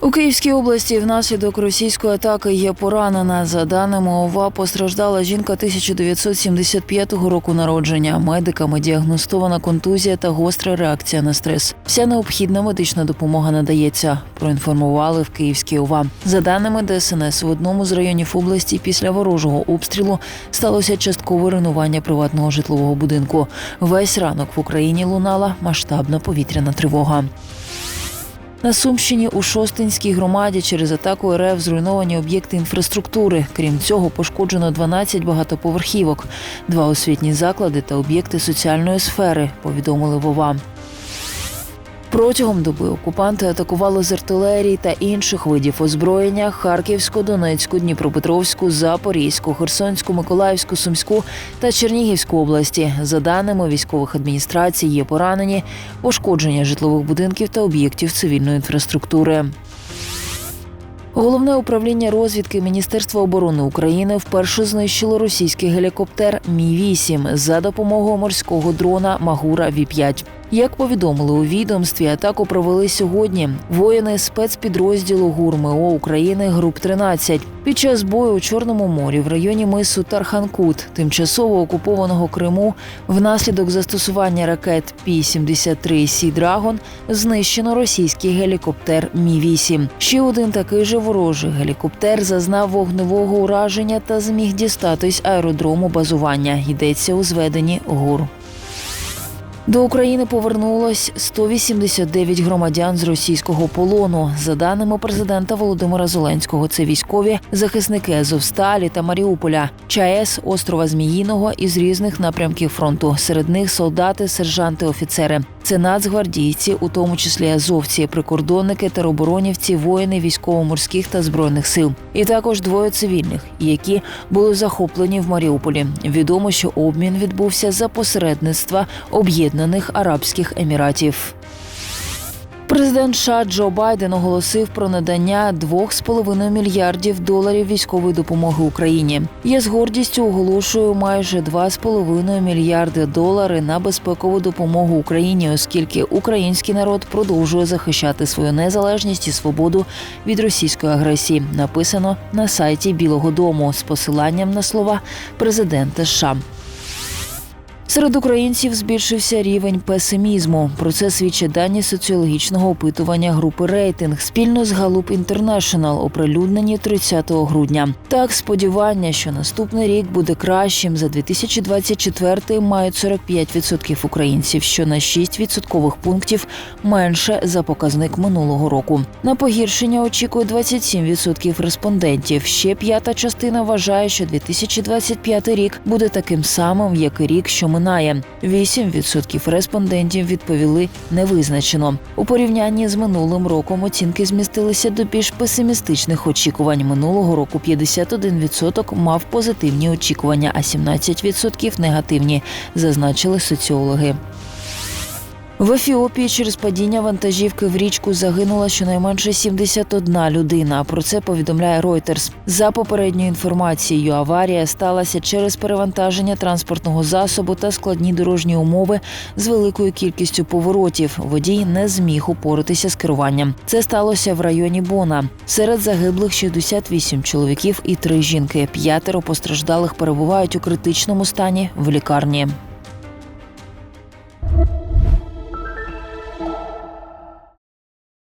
У Київській області внаслідок російської атаки є поранена. За даними ОВА, постраждала жінка 1975 року народження. Медиками діагностована контузія та гостра реакція на стрес. Вся необхідна медична допомога надається. Проінформували в Київській ОВА. За даними ДСНС, в одному з районів області після ворожого обстрілу сталося часткове руйнування приватного житлового будинку. Весь ранок в Україні лунала масштабна повітряна тривога. На Сумщині у Шостинській громаді через атаку РФ зруйновані об'єкти інфраструктури. Крім цього, пошкоджено 12 багатоповерхівок, два освітні заклади та об'єкти соціальної сфери. Повідомили Вова. Протягом доби окупанти атакували з артилерії та інших видів озброєння Харківську, Донецьку, Дніпропетровську, Запорізьку, Херсонську, Миколаївську, Сумську та Чернігівську області. За даними військових адміністрацій, є поранені, пошкодження житлових будинків та об'єктів цивільної інфраструктури. Головне управління розвідки Міністерства оборони України вперше знищило російський гелікоптер Мі 8 за допомогою морського дрона Магура Ві 5 Як повідомили у відомстві, атаку провели сьогодні. Воїни спецпідрозділу ГУР-МО України груп 13 під час бою у Чорному морі в районі мису Тарханкут, тимчасово окупованого Криму, внаслідок застосування ракет Пі-73 Сі Драгон знищено російський гелікоптер Мі 8 Ще один такий же ворожий гелікоптер зазнав вогневого ураження та зміг дістатись аеродрому базування. Йдеться у зведенні ГУР. До України повернулось 189 громадян з російського полону. За даними президента Володимира Зеленського, це військові захисники Азовсталі та Маріуполя, ЧАЕС, острова Зміїного із різних напрямків фронту. Серед них солдати, сержанти, офіцери. Це нацгвардійці, у тому числі азовці, прикордонники, тероборонівці, воїни військово-морських та збройних сил. І також двоє цивільних, які були захоплені в Маріуполі. Відомо, що обмін відбувся за посередництва Об'єднаних Арабських Еміратів. Президент США Джо Байден оголосив про надання 2,5 мільярдів доларів військової допомоги Україні. Я з гордістю оголошую майже 2,5 мільярди доларів на безпекову допомогу Україні, оскільки український народ продовжує захищати свою незалежність і свободу від російської агресії. Написано на сайті Білого Дому з посиланням на слова президента США. Серед українців збільшився рівень песимізму. Про це свідчать дані соціологічного опитування групи рейтинг спільно з Gallup International, оприлюднені 30 грудня. Так, сподівання, що наступний рік буде кращим за 2024 мають 45% українців, що на 6 відсоткових пунктів менше за показник минулого року. На погіршення очікує 27% респондентів. Ще п'ята частина вважає, що 2025 рік буде таким самим, як і рік, що минає. 8% респондентів відповіли невизначено. У порівнянні з минулим роком оцінки змістилися до більш песимістичних очікувань. Минулого року 51% мав позитивні очікування, а 17% негативні, зазначили соціологи. В Ефіопії через падіння вантажівки в річку загинула щонайменше 71 людина. Про це повідомляє Reuters. За попередньою інформацією, аварія сталася через перевантаження транспортного засобу та складні дорожні умови з великою кількістю поворотів. Водій не зміг упоратися з керуванням. Це сталося в районі Бона. Серед загиблих 68 чоловіків і три жінки. П'ятеро постраждалих перебувають у критичному стані в лікарні.